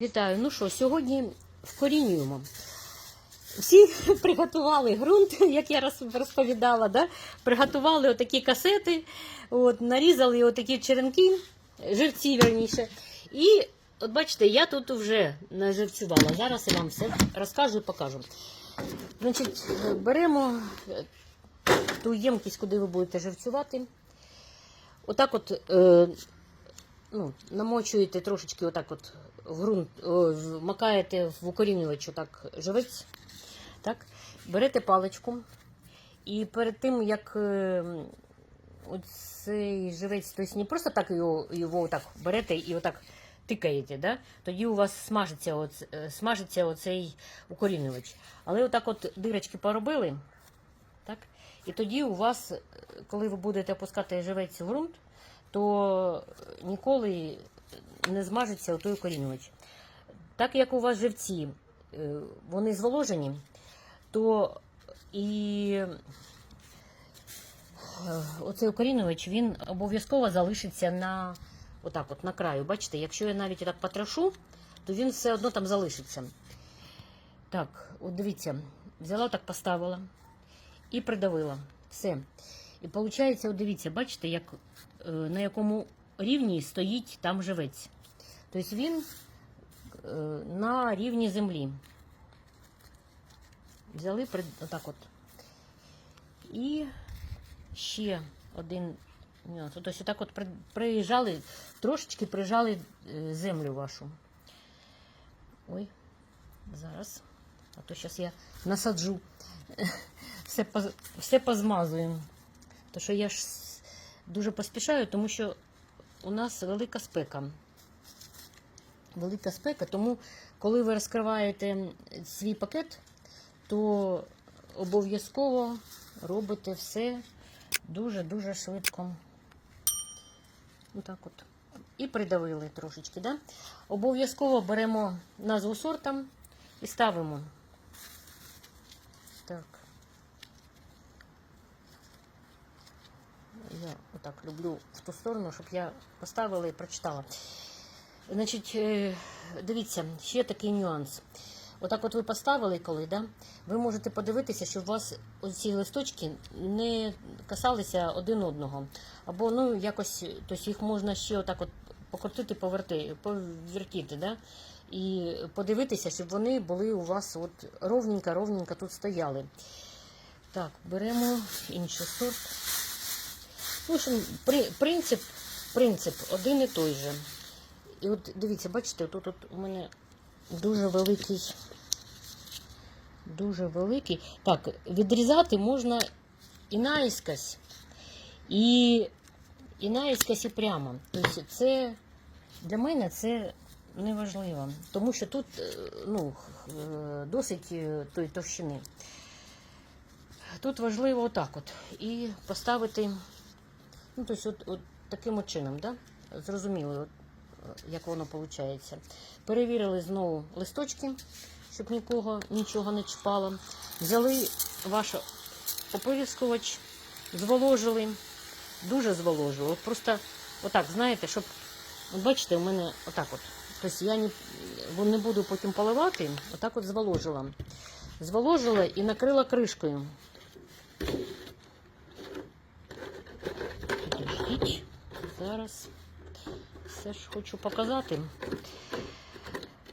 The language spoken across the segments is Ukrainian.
Вітаю. Ну що, сьогодні вкорінюємо. Всі приготували ґрунт, як я розповідала, да? приготували отакі касети, от, нарізали отакі черенки, живці верніше. І от бачите, я тут вже наживцювала. Зараз я вам все розкажу і покажу. Значить, беремо е, ту ємкість, куди ви будете живцювати. Отак от е, ну, намочуєте трошечки отак от в ґрунт, о, в- макаєте в укорінювач отак живець, так, берете паличку, і перед тим, як е, оцей живець, тобто не просто так його, його отак берете і отак тикаєте, да? тоді у вас смажиться, оц, е, смажиться оцей укорінювач. Але отак от дирочки поробили, так? і тоді у вас, е, коли ви будете опускати живець в ґрунт, то ніколи не змажеться той укорінювач. Так як у вас живці, е, вони зволожені, то і е, оцей укорінювач він обов'язково залишиться на, отак от, на краю. Бачите, якщо я навіть так потрошу, то він все одно там залишиться. Так, от дивіться, взяла так поставила і придавила. Все. І виходить, дивіться, бачите, як, е, на якому рівні стоїть там живець. Тобто він е, на рівні землі. Взяли отак от. І ще один. Тобто отак от при- прижали, трошечки прижали е, землю вашу. Ой, зараз. А то зараз я насаджу. Все, все позмазуємо. То що я ж дуже поспішаю, тому що у нас велика спека. Велика спека, тому коли ви розкриваєте свій пакет, то обов'язково робите все дуже-дуже швидко. Отак от. І придавили трошечки. Да? Обов'язково беремо назву сорта і ставимо. Так. Я отак люблю в ту сторону, щоб я поставила і прочитала. Значить, е, дивіться, ще такий нюанс. Отак от ви поставили коли, да? ви можете подивитися, щоб у вас ці листочки не касалися один одного. Або ну, якось тобто їх можна ще отак от покрутити, поверти, повертіти, да? і подивитися, щоб вони були у вас от ровненько-ровненько тут стояли. Так, беремо інший сорт. В общем, при, принцип, принцип один і той же. І от дивіться, бачите, тут от у мене дуже великий. Дуже великий. Так, відрізати можна і наїскось, і, і наїскось, і прямо. Тобто це для мене це не важливо, тому що тут е, ну, е, досить е, тої товщини. Тут важливо отак от. І поставити Ну, тобто, от, от таким чином, да? зрозуміли, е, як воно виходить. Перевірили знову листочки, щоб нікого нічого не чіпало. Взяли ваш ополіскувач, зволожили, дуже зволожили. Просто отак, знаєте, щоб, от бачите, у мене отак от. Тобто я не, не буду потім поливати, отак от зволожила. Зволожила і накрила кришкою. Зараз все ж хочу показати.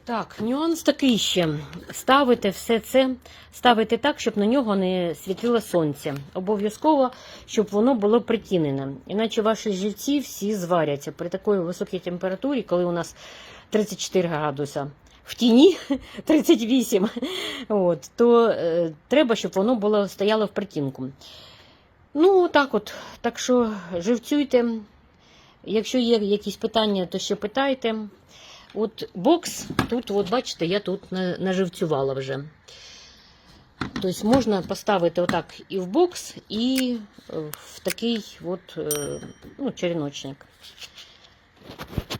Так, нюанс такий ще. Ставите все це, ставите так, щоб на нього не світило сонце. Обов'язково, щоб воно було притінене. Іначе ваші живці всі зваряться при такій високій температурі, коли у нас 34 градуса. В тіні 38, от, то е, треба, щоб воно було стояло в притінку. Ну, так от. Так що живцюйте. Якщо є якісь питання, то ще питайте. От бокс, тут, от бачите, я тут наживцювала вже. Тобто можна поставити отак і в бокс, і е, в такий от, е, ну, череночник.